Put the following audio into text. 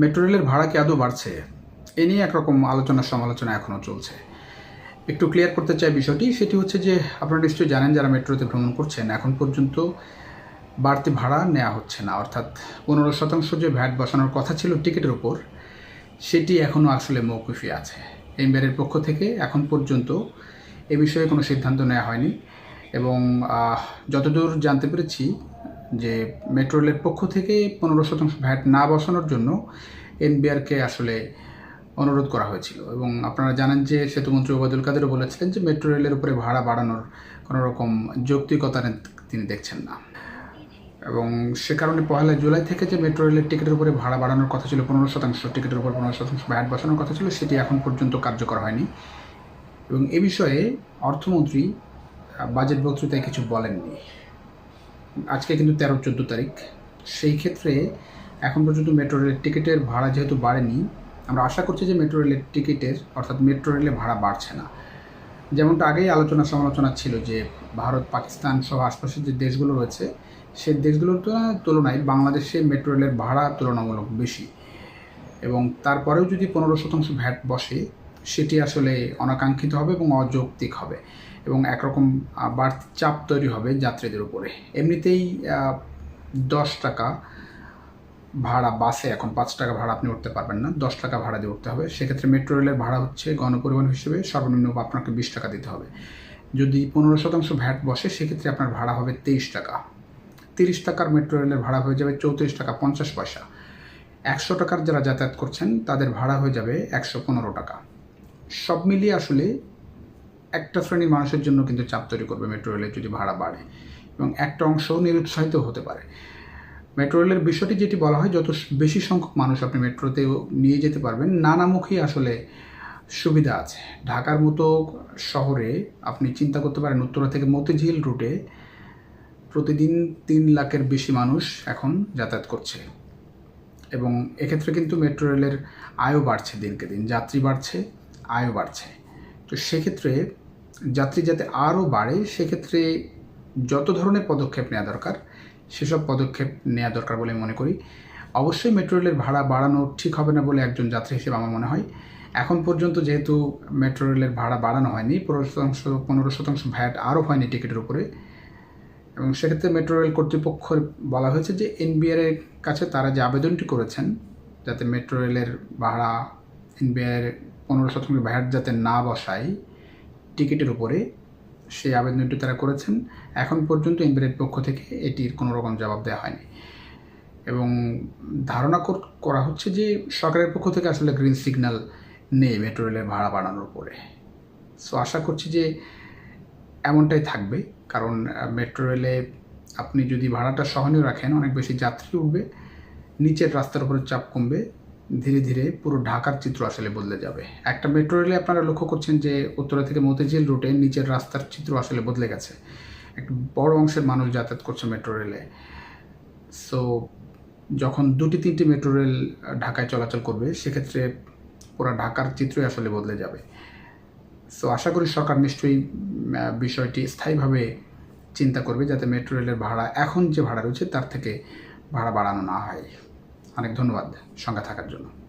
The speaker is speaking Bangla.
মেট্রো রেলের ভাড়া কি আদৌ বাড়ছে? এ নিয়ে একরকম আলোচনা সমালোচনা এখনও চলছে। একটু ক্লিয়ার করতে চাই বিষয়টি, সেটি হচ্ছে যে আপনারা নিশ্চয়ই জানেন যারা মেট্রোতে ভ্রমণ করছেন, এখন পর্যন্ত বাড়তি ভাড়া নেওয়া হচ্ছে না। অর্থাৎ পনেরো শতাংশ যে ভ্যাট বসানোর কথা ছিল টিকিটের উপর, সেটি এখনও আসলে মৌকুফি আছে। এমবিআরের পক্ষ থেকে এখন পর্যন্ত এ বিষয়ে কোনো সিদ্ধান্ত নেওয়া হয়নি এবং যতদূর জানতে পেরেছি যে মেট্রো রেলের পক্ষ থেকে পনেরো শতাংশ ভ্যাট না বসানোর জন্য এনবিআরকে আসলে অনুরোধ করা হয়েছিল। এবং আপনারা জানেন যে সেতুমন্ত্রী ওবায়দুল কাদেরও বলেছিলেন যে মেট্রো রেলের উপরে ভাড়া বাড়ানোর কোনো রকম যৌক্তিকতা তিনি দেখছেন না। এবং সে কারণে পহেলা জুলাই থেকে যে মেট্রো রেলের টিকিটের উপরে ভাড়া বাড়ানোর কথা ছিল, পনেরো শতাংশ টিকিটের উপর পনেরো শতাংশ ভ্যাট বসানোর কথা ছিল, সেটি এখন পর্যন্ত কার্যকর হয়নি। এবং এ বিষয়ে অর্থমন্ত্রী বাজেট বক্তৃতায় কিছু বলেননি। আজকে কিন্তু তেরো, চোদ্দ তারিখ। সেই ক্ষেত্রে এখন পর্যন্ত মেট্রো রেলের টিকিটের ভাড়া যেহেতু বাড়েনি, আমরা আশা করছি যে মেট্রো রেলের টিকিটের, অর্থাৎ মেট্রো রেলের ভাড়া বাড়ছে না। যেমনটা আগেই আলোচনা সমালোচনা ছিল যে ভারত, পাকিস্তান সহ আশপাশের যে দেশগুলো রয়েছে সেই দেশগুলোর তুলনা- তুলনায় বাংলাদেশে মেট্রো রেলের ভাড়া তুলনামূলক বেশি। এবং তারপরেও যদি পনেরো শতাংশ ভ্যাট বসে সেটি আসলে অনাকাঙ্ক্ষিত হবে এবং অযৌক্তিক হবে এবং একরকম বাড়তি চাপ তৈরি হবে যাত্রীদের উপরে। এমনিতেই দশ টাকা ভাড়া বাসে এখন পাঁচ টাকা ভাড়া আপনি উঠতে পারবেন না। দশ টাকা ভাড়া দিয়ে উঠতে হবে। সেক্ষেত্রে মেট্রো রেলের ভাড়া হচ্ছে গণপরিবহন হিসেবে সর্বনিম্ন আপনাকে বিশ টাকা দিতে হবে। যদি পনেরো শতাংশ ভ্যাট বসে, সেক্ষেত্রে আপনার ভাড়া হবে তেইশ টাকা। তিরিশ টাকার মেট্রো রেলের ভাড়া হয়ে যাবে চৌত্রিশ টাকা পঞ্চাশ পয়সা। একশো টাকার যারা যাতায়াত করছেন, তাদের ভাড়া হয়ে যাবে একশো পনেরো টাকা। সব মিলিয়ে আসলে একটা শ্রেণির মানুষের জন্য কিন্তু চাপ তৈরি করবে মেট্রো রেলের যদি ভাড়া বাড়ে এবং একটা অংশ নিরুৎসাহিত হতে পারে। মেট্রো রেলের বিষয়টি যেটি বলা হয়, যত বেশি সংখ্যক মানুষ আপনি মেট্রোতে নিয়ে যেতে পারবেন, নানামুখী আসলে সুবিধা আছে। ঢাকার মতো শহরে আপনি চিন্তা করতে পারেন, উত্তরা থেকে মতিঝিল রুটে প্রতিদিন তিন লাখের বেশি মানুষ এখন যাতায়াত করছে। এবং এক্ষেত্রে কিন্তু মেট্রো রেলের আয়ও বাড়ছে দিনকে দিন, যাত্রী বাড়ছে। আয়ও বাড়ছে। তো সেক্ষেত্রে যাত্রী যাতে আরও বাড়ে, সেক্ষেত্রে যত ধরনের পদক্ষেপ নেওয়া দরকার, সেসব পদক্ষেপ নেওয়া দরকার বলে মনে করি। অবশ্যই মেট্রো রেলের ভাড়া বাড়ানো ঠিক হবে না বলে একজন যাত্রী হিসেবে আমার মনে হয়। এখন পর্যন্ত যেহেতু মেট্রো রেলের ভাড়া বাড়ানো হয়নি, পনেরো শতাংশ পনেরো শতাংশ ভ্যাট আরও হয়নি টিকিটের উপরে, এবং সেক্ষেত্রে মেট্রো রেল কর্তৃপক্ষ বলা হয়েছে যে এনবিআর এর কাছে তারা যে আবেদনটি করেছেন, যাতে মেট্রো রেলের ভাড়া এনবিআর পনেরো শতাংশ ভ্যাট যাতে না বসায়, টিকিটের উপরে সেই আবেদনটি তারা করেছেন। এখন পর্যন্ত এনবিআর পক্ষ থেকে এটির কোনো রকম জবাব দেওয়া হয়নি। এবং ধারণা করা হচ্ছে যে সরকারের পক্ষ থেকে আসলে গ্রিন সিগন্যাল নেই মেট্রো রেলের ভাড়া বাড়ানোর উপরে। সো আশা করছি যে এমনটাই থাকবে। কারণ মেট্রো রেলে আপনি যদি ভাড়াটা সহনীয় রাখেন, অনেক বেশি যাত্রী উঠবে, নিচের রাস্তার উপরে চাপ কমবে ধীরে ধীরে পুরো ঢাকার চিত্র আসলে বদলে যাবে। একটা মেট্রো রেলে আপনারা লক্ষ্য করছেন যে উত্তরা থেকে মতিঝিল রুটে নিচের রাস্তার চিত্র আসলে বদলে গেছে। একটা বড় অংশের মানুষ যাতায়াত করছে মেট্রো রেলে সো যখন দুটি তিনটি মেট্রো রেল ঢাকায় চলাচল করবে, সেক্ষেত্রে পুরো ঢাকার চিত্রই আসলে বদলে যাবে। সো আশা করি সরকার নিশ্চয়ই বিষয়টি স্থায়ীভাবে চিন্তা করবে, যাতে মেট্রো রেলের ভাড়া এখন যে ভাড়া রয়েছে, তার থেকে ভাড়া বাড়ানো না হয়। অনেক ধন্যবাদ সঙ্গে থাকার জন্য।